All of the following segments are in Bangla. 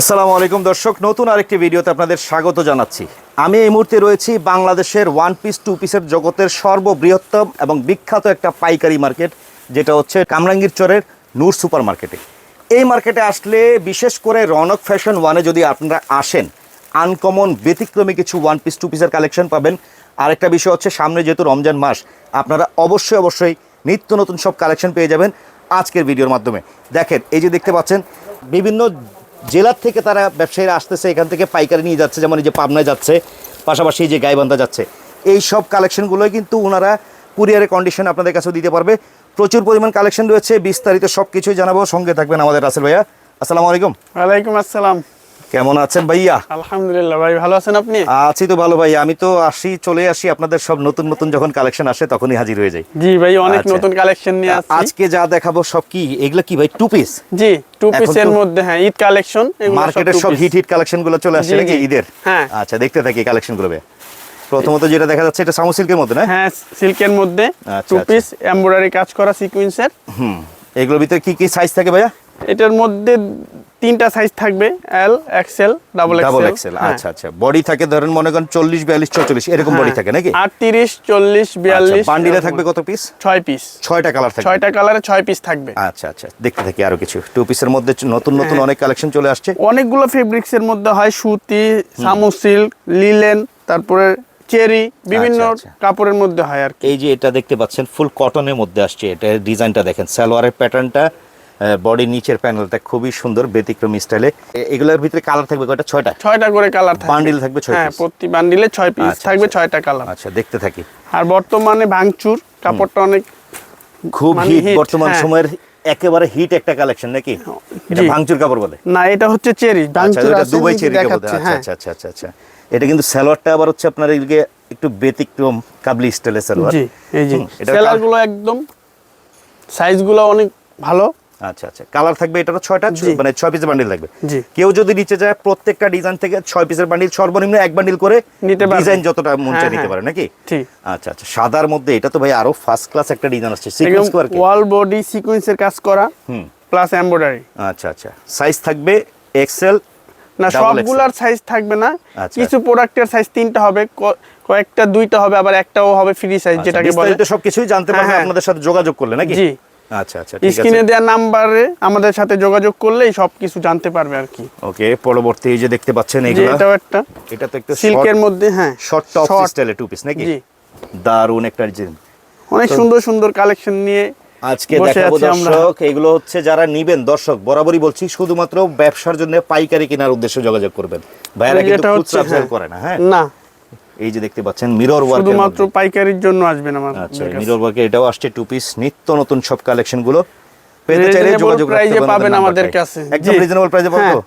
আসসালামু আলাইকুম দর্শক, নতুন আরেকটি ভিডিওতে আপনাদের স্বাগত জানাচ্ছি। আমি এই মুহূর্তে রয়েছি বাংলাদেশের ওয়ান পিস টু পিসের জগতের সর্ববৃহত্তম এবং বিখ্যাত একটা পাইকারি মার্কেট, যেটা হচ্ছে কামরাঙ্গীর চরের নূর সুপার মার্কেটে। এই মার্কেটে আসলে বিশেষ করে রনক ফ্যাশন ওয়ানে যদি আপনারা আসেন, আনকমন, ব্যতিক্রমী কিছু ওয়ান পিস টু পিসের কালেকশন পাবেন। আরেকটা বিষয় হচ্ছে, সামনে যেহেতু রমজান মাস, আপনারা অবশ্যই অবশ্যই নিত্য নতুন সব কালেকশন পেয়ে যাবেন আজকের ভিডিওর মাধ্যমে। দেখেন, এই যে দেখতে পাচ্ছেন, বিভিন্ন জেলার থেকে তারা ব্যবসায়ীরা আসতেছে, এখান থেকে পাইকারি নিয়ে যাচ্ছে, যেমন এই যে পাবনায় যাচ্ছে, পাশাপাশি এই যে গাইবান্ধা যাচ্ছে। এই সব কালেকশনগুলোই কিন্তু ওনারা কুরিয়ারের কন্ডিশন আপনাদের কাছেও দিতে পারবে। প্রচুর পরিমাণ কালেকশন রয়েছে, বিস্তারিত সব কিছুই জানাব। সঙ্গে থাকবেন আমাদের রাসেল ভাইয়া। আসসালামু আলাইকুম। ওয়ালাইকুম আসসালাম। কেমন আছেন ভাইয়া? আলহামদুলিল্লাহ ভাই ভালো আছেন আপনি? আছি তো ভালো ভাই আমি তো আসি চলে আসি আপনাদের সব নতুন নতুন যখন কালেকশন আসে তখনই হাজির হয়ে যাই। জি ভাই অনেক আচ্ছা। নতুন কালেকশন নিয়ে আসছি। আজকে যা দেখাবো সব কি? এগুলো কি ভাই টু পিস জি টু পিসের মধ্যে হ্যাঁ ঈদ কালেকশন মার্কেটের সব হিট হিট কালেকশনগুলো চলে আসছে নাকি ঈদের? হ্যাঁ। আচ্ছা দেখতে থাকি কালেকশনগুলো ভাই। প্রথমত যেটা দেখা যাচ্ছে এটা সামু সিল্কের মধ্যে না? হ্যাঁ সিল্কের মধ্যে টু। পিস এমব্রয়ডারি কাজ করা সিকোয়েন্সের হুম এগুলোর ভিতরে কি কি সাইজ থাকে ভাইয়া? এটার মধ্যে তিনটা সাইজ থাকবে L XL double double XL XL আচ্ছা আচ্ছা। বডি থাকে ধরেন মনে করেন চল্লিশ বিয়াল্লিশ চল্লিশ এরকম বডি থাকে নাকি? আটত্রিশ চল্লিশ বিয়াল্লিশ বান্ডিলে থাকবে কত পিস ছয় পিস ছয়টা কালার থাকবে। ছয়টা কালারে ছয় পিস থাকবে। আচ্ছা আচ্ছা। দেখতে থাকি আরও কিছু। টু পিসের মধ্যে নতুন নতুন হ্যাঁ। অনেক কালেকশন চলে আসছে। অনেকগুলো ফেব্রিক্স এর মধ্যে হয় সুতি সামু সিল্ক লিলেন তারপরে চেরি বিভিন্ন আচ্ছা। কাপড়ের মধ্যে হয় আর এই যে এটা দেখতে পাচ্ছেন ফুল কটনের মধ্যে আসছে। এটা ডিজাইনটা দেখেন সালোয়ারের প্যাটার্নটা বডির নিচের প্যানেলটা খুবই সুন্দর ব্যতিক্রমী স্টাইলে এগুলোর ভিতরে কালার থাকবে কয়টা? ছয়টা? ছয়টা করে কালার থাকবে। বান্ডিল থাকবে ছয় হ্যাঁ প্রতি বান্ডিলে ছয় পিস আচ্ছা, থাকবে আচ্ছা। ছয়টা কালার আচ্ছা দেখতে থাকি। আর বর্তমানে ভাঙচুর কাপড়টা অনেক খুব মানে হিট বর্তমান হ্যাঁ। সময়ের একেবারে হিট একটা কালেকশন নাকি? এটা ভাঙচুর কাপড় বলে? না এটা হচ্ছে চেরি আচ্ছা ভাঙচুর এটা দুবাই চেরি কাপড় আচ্ছা হ্যাঁ। আচ্ছা আচ্ছা আচ্ছা আচ্ছা। এটা কিন্তু সালোয়ারটা আবার হচ্ছে আপনার এদিকে একটু ব্যতিক্রম কাবলি স্টাইলের সালোয়ার। জি এই যে হুম, এটার সেলার কাল- গুলো একদম সাইজগুলো অনেক ভালো। আচ্ছা আচ্ছা। কালার থাকবে এটারও ছয়টা মানে ছয় পিসের বান্ডিল থাকবে। কেউ যদি নিচে যায় প্রত্যেকটা ডিজাইন থেকে ছয় পিসের বান্ডিল সর্বনিম্ন এক বান্ডিল করে ডিজাইন যতটা মন চায় হ্যাঁ, নিতে হ্যাঁ। পারে নাকি? আচ্ছা আচ্ছা। সাদার মধ্যে এটা তো ভাই আরও ফার্স্ট ক্লাস একটা ডিজাইন আসছে। সিকোয়েন্স ওয়াল বডি সিকোয়েন্সের কাজ করা হুম। প্লাস এমব্রয়ডারি আচ্ছা আচ্ছা। সাইজ থাকবে এক্সেল না সবগুলার সাইজ থাকবে না। আচ্ছা। কিছু প্রোডাক্টের সাইজ তিনটা হবে কয়েকটা দুইটা হবে আবার একটাও হবে ফ্রি সাইজ যেটাকে বলে আচ্ছা, সবকিছুই জানতে হ্যাঁ, পারবে। আপনাদের সাথে যোগাযোগ করলে নাকি? জি। আচ্ছা আচ্ছা স্ক্রিনে দেওয়া নাম্বারে আমাদের সাথে যোগাযোগ করলেই সবকিছু জানতে পারবে আর কি। ওকে পরবর্তী এই যে দেখতে পাচ্ছেন যে এগুলো এটাও একটা এটা তো একটু সিল্কের মধ্যে হ্যাঁ শর্ট টপ স্টাইলে টু পিস নাকি? জি। দারুণ একটা ডিজাইন অনেক সুন্দর সুন্দর কালেকশন নিয়ে আজকে দেখাবো। দর্শক এগুলো হচ্ছে যারা নিবেন দর্শক বরাবরই বলছি শুধুমাত্র ব্যবসার জন্য পাইকারি কেনার উদ্দেশ্যে যোগাযোগ করবেন। ভাইয়ারা কিন্তু খুচরা সেল হ্যাঁ। করে না হ্যাঁ? না এই যে দেখতে পাচ্ছেন মিরর ওয়ার্ক শুধুমাত্র পাইকারির জন্য আসবেন আমার আচ্ছা মিরর ওয়ার্কে এটাও আসছে টু পিস নিত্য নতুন সব কালেকশনগুলো। পেতে চাইলে যোগাযোগ রাখতে পারেন পাবেন আমাদের কাছে। একদম রিজনেবল প্রাইসে পাবো? হ্যাঁ।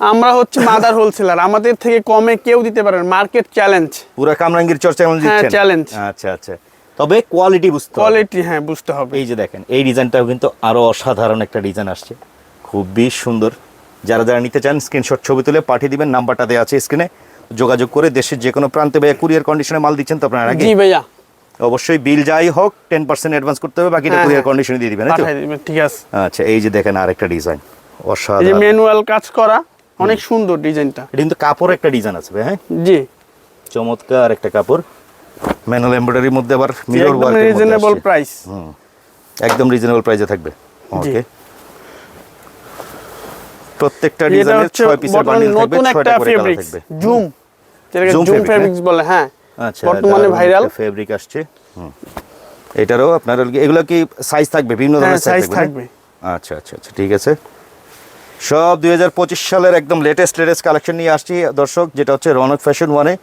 আমরা হচ্ছে মাদার হোলসেলার আমাদের থেকে কমে কেউ দিতে পারেন মার্কেট চ্যালেঞ্জ পুরো কামরাঙ্গীর চর্চা এমন হ্যাঁ, দিচ্ছেন? challenge। আচ্ছা আচ্ছা। তবে কোয়ালিটি বুঝতে কোয়ালিটি হ্যাঁ বুঝতে হবে। এই যে দেখেন এই ডিজাইনটাও কিন্তু আরও অসাধারণ একটা ডিজাইন আসছে। খুবই সুন্দর। যারা যারা নিতে চান স্ক্রিনশট ছবি তুলে পাঠিয়ে দিবেন। নাম্বারটা দেওয়া আছে স্ক্রিনে যোগাযোগ করে দেশের যে কোনো প্রান্তে বা কুরিয়ার কন্ডিশনে মাল দিচ্ছেন তো আপনারা জি ভাইয়া। অবশ্যই বিল যাই হোক টেন পার্সেন্ট অ্যাডভান্স করতে হবে বাকিটা হ্যাঁ, কুরিয়ার হ্যাঁ। কন্ডিশনে দিয়ে দিবেন ঠিক আছে। আচ্ছা এই যে দেখেন আরেকটা ডিজাইন এই অসাধারণ। ম্যানুয়াল কাজ করা অনেক সুন্দর ডিজাইনটা এটা কিন্তু কাপড় একটা ডিজাইন আছে ভাই, হ্যাঁ? জি। চমৎকার একটা কাপড়। ম্যানুয়াল এমব্রয়ডারির মধ্যে আবার মিরর ওয়ার্ক রিজনেবল প্রাইস হুম একদম রিজনেবল প্রাইসে থাকবে। ওকে প্রত্যেকটা ডিজাইনের হচ্ছে 6 পিসের বান্ডিল থাকবে নতুন 6টা একটা করে কালার থাকবে। জুম যেটাকে জুম ফেব্রিক্স বলে হ্যাঁ আচ্ছা বর্তমানে ভাইরাল ফেব্রিক আসছে হুম। এটারও আপনার এগুলো কি সাইজ থাকবে? বিভিন্ন হ্যাঁ ধরনের সাইজ থাকবে আচ্ছা আচ্ছা আচ্ছা ঠিক আছে। সব দুই হাজার পঁচিশ সালের একদম লেটেস্ট লেটেস্ট কালেকশন নিয়ে আসছি দর্শক যেটা হচ্ছে রনক ফ্যাশন ওয়ানে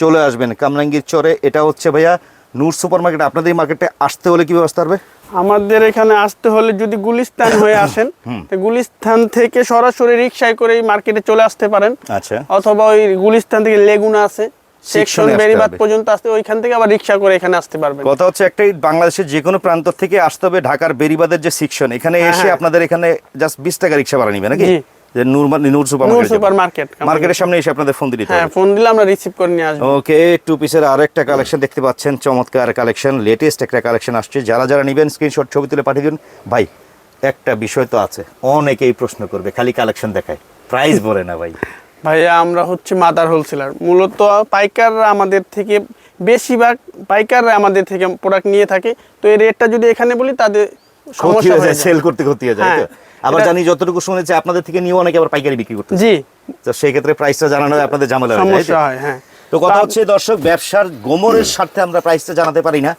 চলে আসবেন কামরাঙ্গীর চরে। এটা হচ্ছে ভাইয়া নূর সুপার মার্কেট আপনাদের এই মার্কেটে আসতে হলে কি ব্যবস্থা হবে? আমাদের এখানে আসতে হলে যদি গুলিস্তান হয়ে আসেন গুলিস্তান থেকে সরাসরি রিক্সায় করে মার্কেটে চলে আসতে পারেন। আচ্ছা। অথবা ওই গুলিস্তান থেকে লেগুনা আছে সেকশন বেরিবাদ পর্যন্ত আসতে ওইখান থেকে আবার রিক্সা করে এখানে আসতে পারবেন। কথা হচ্ছে একটাই বাংলাদেশের যে কোনো প্রান্ত থেকে আসতে হবে ঢাকার বেরিবাদের যে সেকশন এখানে হ্যাঁ, এসে হ্যাঁ। আপনাদের এখানে জাস্ট বিশ টাকা রিক্সা ভাড়া নিবে নাকি। যে Noor Noor super Noor market super market মার্কেটের সামনে এসে আপনাদের ফোন দিতে হ্যাঁ ফোন দিলে আমরা রিসিভ করে নিয়ে আসব। ওকে টু পিসের আরও একটা কালেকশন দেখতে পাচ্ছেন চমৎকার কালেকশন লেটেস্ট একটা কালেকশন আসছে। যারা যারা নেবেন স্ক্রিনশট ছবি তুলে পাঠিয়ে দিন। ভাই একটা বিষয় তো আছে অনেকেই প্রশ্ন করবে খালি কালেকশন দেখায়। প্রাইস বলে না ভাই। ভাইয়া আমরা হচ্ছে মাদার হোলসেলার। মূলত পাইকাররা আমাদের থেকে বেশিরভাগ পাইকাররা আমাদের থেকে প্রোডাক্ট নিয়ে থাকে। তো এই রেটটা যদি এখানে বলি তাদের সমস্যা। সেল করতে ক্ষতি হয়ে যায়? আবার জানি যতটুকু শুনেছি আপনাদের থেকে নিয়েও অনেকে আবার পাইকারি বিক্রি করতে জি। তো সেই ক্ষেত্রে প্রাইসটা জানানো আপনাদের ঝামেলা হয়ে সমস্যা হয় হ্যাঁ। তো কথা হচ্ছে দর্শক ব্যবসার গোমরের স্বার্থে আমরা প্রাইসটা জানাতে পারি না।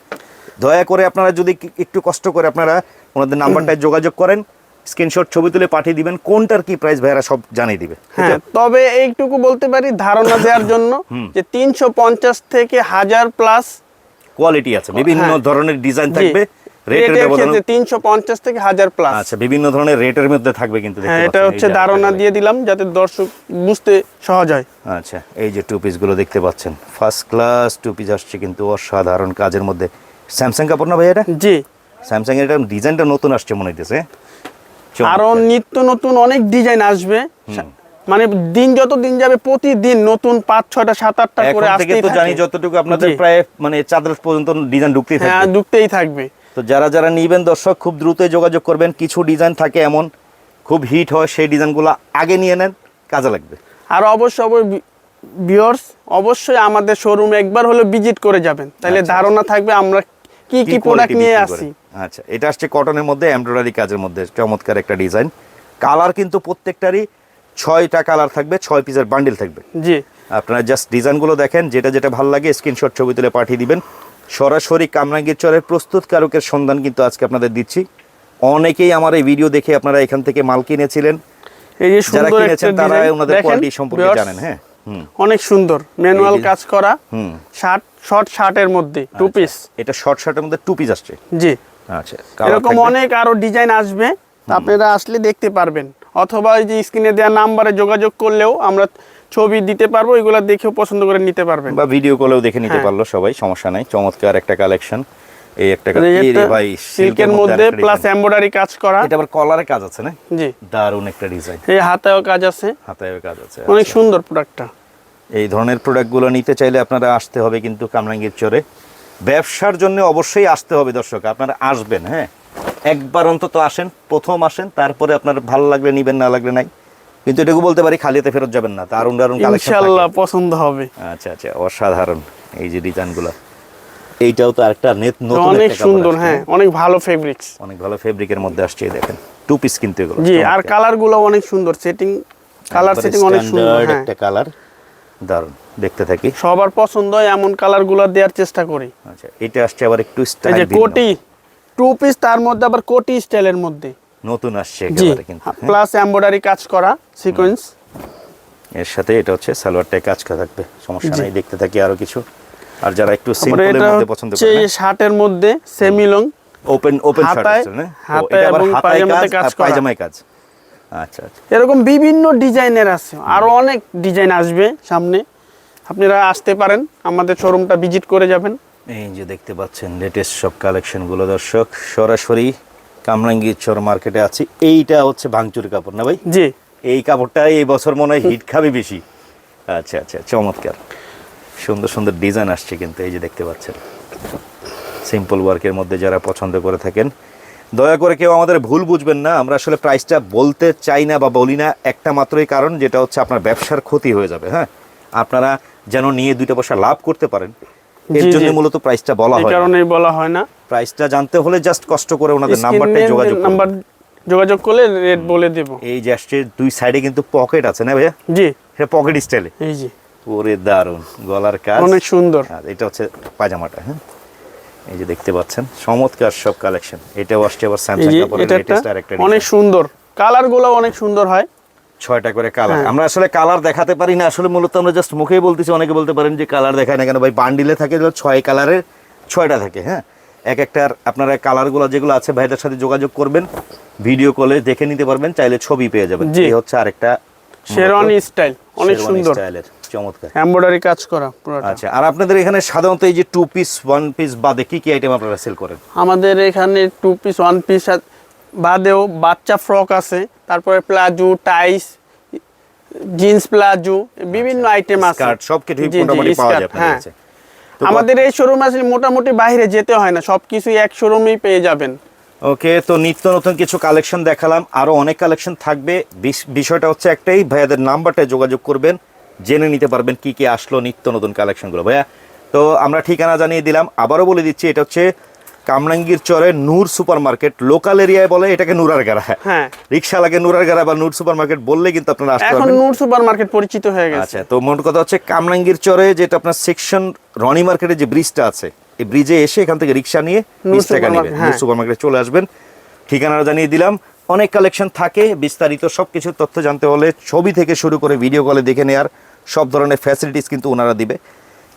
দয়া করে আপনারা যদি একটু কষ্ট করে আপনারা ওনাদের নাম্বারটায় যোগাযোগ করেন স্ক্রিনশট ছবি তুলে পাঠিয়ে দিবেন কোনটার কি প্রাইস ভাইরা সব জানিয়ে দিবে হ্যাঁ তবে এইটুকু বলতে পারি ধারণা দেওয়ার জন্য যে তিনশো পঞ্চাশ থেকে হাজার প্লাস কোয়ালিটি আছে বিভিন্ন হ্যাঁ। ধরনের ডিজাইন থাকবে। রেটের ক্ষেত্রে থেকে প্লাস আচ্ছা বিভিন্ন ধরনের রেটের মধ্যে থাকবে কিন্তু দেখতে হ্যাঁ এটা হচ্ছে ধারণা দিয়ে দিলাম যাতে দর্শক বুঝতে সহজ হয়। আচ্ছা এই যে টু পিসগুলো দেখতে পাচ্ছেন ফার্স্ট ক্লাস টু পিস আসছে কিন্তু অসাধারণ কাজের মধ্যে। স্যামসাং কাপড় না ভাই এটা? জি। স্যামসাং এর ডিজাইনটা নতুন আসছে মনে হইতেছে। আরও নিত্য নতুন অনেক ডিজাইন আসবে। মানে দিন যত দিন যাবে প্রতিদিন নতুন পাঁচ ছয়টা সাত আটটা করে আসতেই তো জানি যতটুকু আপনাদের প্রায় মানে চাদর পর্যন্ত ডিজাইন ঢুকতেই হ্যাঁ ঢুকতেই থাকবে। তো যারা যারা নিবেন দর্শক খুব দ্রুতই যোগাযোগ করবেন। কিছু ডিজাইন থাকে এমন খুব হিট হয় সেই ডিজাইনগুলো আগে নিয়ে নেন কাজে লাগবে। আর অবশ্য ভিউয়ার্স অবশ্যই আমাদের শোরুমে একবার হলে ভিজিট করে যাবেন। তাহলে আচ্ছা, ধারণা থাকবে আমরা কি কি প্রোডাক্ট নিয়ে করে। আচ্ছা এটা আসছে কটনের মধ্যে এমব্রয়ডারি কাজের মধ্যে চমৎকার একটা ডিজাইন কালার কিন্তু প্রত্যেকটারই ছয়টা কালার থাকবে ছয় পিসের বান্ডিল থাকবে। জি। আপনারা জাস্ট ডিজাইনগুলো দেখেন যেটা যেটা ভালো লাগে স্ক্রিনশট ছবি তুলে পাঠিয়ে দিবেন। সরাসরি কামরাঙ্গীর চরের প্রস্তুতকারকের সন্ধান কিন্তু আজকে আপনাদের দিচ্ছি। অনেকেই আমার এই ভিডিও দেখে আপনারা এখান থেকে মাল কিনেছিলেন। এই যে যারা কিনেছেন তারা ওনাদের কোয়ালিটি সম্পর্কে জানেন হ্যাঁ অনেক সুন্দর ম্যানুয়াল কাজ করা শার্ট শর্ট শার্টের মধ্যে টু পিস এটা শর্ট শার্টের মধ্যে টু পিস আসছে? জি। আচ্ছা এরকম অনেক আরও ডিজাইন আসবে আপনারা আসলে দেখতে পারবেন। অথবা এই যে স্ক্রিনে দেওয়া নাম্বারে যোগাযোগ করলেও আমরা ছবি দিতে পারব এগুলো দেখেও পছন্দ করে নিতে পারবেন। বা ভিডিও কলেও দেখে নিতে হ্যাঁ। পারল সবাই সমস্যা নাই। চমৎকার একটা কালেকশন এই একটা ভাই সিল্কের মধ্যে প্লাস এমব্রয়ডারি কাজ করা। এটা আবার কলারে কাজ আছে না? জি। দারুণ একটা ডিজাইন এই হাতেও কাজ আছে। হাতায় কাজ আছে অনেক আচ্ছা। সুন্দর প্রোডাক্টটা এই ধরনের প্রোডাক্টগুলো নিতে চাইলে আপনারা আসতে হবে কিন্তু কামরাঙ্গীর চরে। ব্যবসার জন্য অবশ্যই আসতে হবে দর্শক আপনারা আসবেন হ্যাঁ। একবার অন্তত আসেন প্রথম আসেন তারপরে আপনার ভালো লাগলে নিবেন না লাগলে নাই। কিন্তু এটুকু বলতে পারি খালিতে ফেরত যাবেন না দারুণ দারুণ কালেকশন ইনশাল্লাহ পছন্দ হবে। আচ্ছা আচ্ছা অসাধারণ এই যে ডিজাইনগুলো। এইটাও তো আরেকটা নেট নতুন অনেক একটা সুন্দর হ্যাঁ অনেক ভালো ফেব্রিক্স অনেক ভালো ফেব্রিকের মধ্যে আসছে এই দেখেন টু পিস কিন্তু এগুলো জি আর চমৎকার। কালারগুলো অনেক সুন্দর সেটিং কালার সেটিং অনেক সুন্দর হ্যাঁ। একটা কালার দারুণ দেখতে থাকি। সবার পছন্দ হয় এমন কালারগুলো দেওয়ার চেষ্টা করি। আচ্ছা এটা আসছে আবার একটু এই স্টাইল যে কোটি টু পিস তার মধ্যে আবার কোটি স্টাইলের মধ্যে। নতুন আসছে একেবারে কিন্তু হ্যাঁ। প্লাস এমব্রয়ডারি কাজ করা সিকোয়েন্স এর সাথে এটা হচ্ছে সালোয়ারটায় কাজ করা থাকবে সমস্যা নাই দেখতে থাকি আরও কিছু। আর যারা একটু সিম্পলের মধ্যে পছন্দ করেন এই শার্টের মধ্যে semi long open open shirt আছে না এটা আবার হাতায় কাজ করা। পায়জামায় কাজ। আচ্ছা আচ্ছা। এরকম বিভিন্ন ডিজাইনের আছে আরও অনেক ডিজাইন আসবে সামনে। আপনারা আসতে পারেন আমাদের শোরুমটা ভিজিট করে যাবেন। এই যে দেখতে পাচ্ছেন লেটেস্ট সব কালেকশনগুলো দর্শক সরাসরি কামরাঙ্গি চর মার্কেটে আছি। এইটা হচ্ছে ভাঙচুর কাপড় না ভাই? জি। এই কাপড়টা এই বছর মনে হয় হিট খাবে বেশি। আচ্ছা আচ্ছা চমৎকার। সুন্দর সুন্দর ডিজাইন আসছে কিন্তু এই যে দেখতে পাচ্ছেন। সিম্পল ওয়ার্কের মধ্যে যারা পছন্দ করে থাকেন দয়া করে কেউ আমাদের ভুল বুঝবেন না আমরা আসলে প্রাইসটা বলতে চাই না বা বলি না একটা মাত্রই কারণ যেটা হচ্ছে আপনার ব্যবসার ক্ষতি হয়ে যাবে হ্যাঁ? আপনারা যেন নিয়ে দুইটা পয়সা লাভ করতে পারেন এর জন্য মূলত প্রাইসটা বলা হয়। কারণেই বলা হয় না। প্রাইসটা জানতে হলে জাস্ট কষ্ট করে ওনাদের নাম্বারটাই যোগাযোগ নাম্বার যোগাযোগ করলে রেট বলে দেব। এই আসছে দুই সাইডে কিন্তু পকেট আছে না ভাইয়া? জি। এটা পকেট স্টাইলে এই যে। ওরে দারুণ গলার কাজ। অনেক সুন্দর। এটা হচ্ছে পাজামাটা হ্যাঁ? এই যে দেখতে পাচ্ছেন চমৎকার সব কালেকশন এটাও আসছে আবার স্যামসাং কাপড়ের এটা লেটেস্ট আর একটা অনেক সুন্দর। কালারগুলো অনেক সুন্দর হয়। ছয়টা করে কালার হ্যাঁ। আমরা আসলে কালার দেখাতে পারি না। আসলে মূলত আমরা জাস্ট মুখেই বলতেছি অনেকে বলতে পারেন যে কালার দেখায় না কেন? ভাই বান্ডিলে থাকে ছয় কালারের ছয়টা থাকে হ্যাঁ? এক একটার আপনারা কালারগুলো যেগুলো আছে ভাইটার সাথে যোগাযোগ করবেন ভিডিও কলে দেখে নিতে পারবেন চাইলে ছবি পেয়ে যাবেন। এই হচ্ছে আরেকটা শেরওয়ানি স্টাইল অনেক সুন্দর। স্টাইলের চমৎকার। এমব্রয়ডারি কাজ করা পুরোটা। আচ্ছা আর আপনাদের এখানে সাধারণত এই যে টু পিস ওয়ান পিস বাদে কি কি আইটেম আপনারা সেল করেন? আমাদের এখানে টু পিস ওয়ান পিস বাদেও বাচ্চা ফ্রক আছে তারপরে প্লাজো টাইস জিন্স প্লাজো বিভিন্ন আইটেম আছে। মোটামুটি পাওয়া যায় হ্যাঁ। আমাদের এই শোরুম আসলে মোটামুটি বাইরে যেতে হয় না সব কিছু এক শোরুমেই পেয়ে যাবেন। ওকে তো নিত্য নতুন কিছু কালেকশন দেখালাম আরও অনেক কালেকশন থাকবে। বিষয়টা হচ্ছে একটাই ভাইয়াদের নাম্বারটায় যোগাযোগ করবেন জেনে নিতে পারবেন কি কি আসলো নিত্য নতুন কালেকশনগুলো ভাইয়া। তো আমরা ঠিকানা জানিয়ে দিলাম আবারও বলে দিচ্ছি এটা হচ্ছে কামরাঙ্গীর চরে নূর সুপার মার্কেট লোকাল এরিয়ায় বলে এটাকে নুরার গাড়া। হ্যাঁ। রিক্সা লাগে নুরার গাড়া বা নূর সুপার মার্কেট বললে কিন্তু আপনারা আসতে এখন পারবেন। নূর সুপার মার্কেট পরিচিত হয়ে গেছে। আচ্ছা তো মোট কথা হচ্ছে কামরাঙ্গীর চরে যেটা আপনার সেকশন রনি মার্কেটের যে ব্রিজটা আছে এই ব্রিজে এসে এখান থেকে রিক্সা নিয়ে বিশ টাকা নেবেন। হ্যাঁ। নূর সুপার মার্কেটে চলে আসবেন। ঠিকানাটা জানিয়ে দিলাম। অনেক কালেকশন থাকে বিস্তারিত সব কিছু তথ্য জানতে হলে ছবি থেকে শুরু করে ভিডিও কলে দেখে নেওয়ার সব ধরনের ফ্যাসিলিটিস কিন্তু ওনারা দিবে।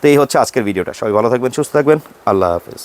তো এই হচ্ছে আজকের ভিডিওটা। সবাই ভালো থাকবেন সুস্থ থাকবেন। আল্লাহ হাফেজ।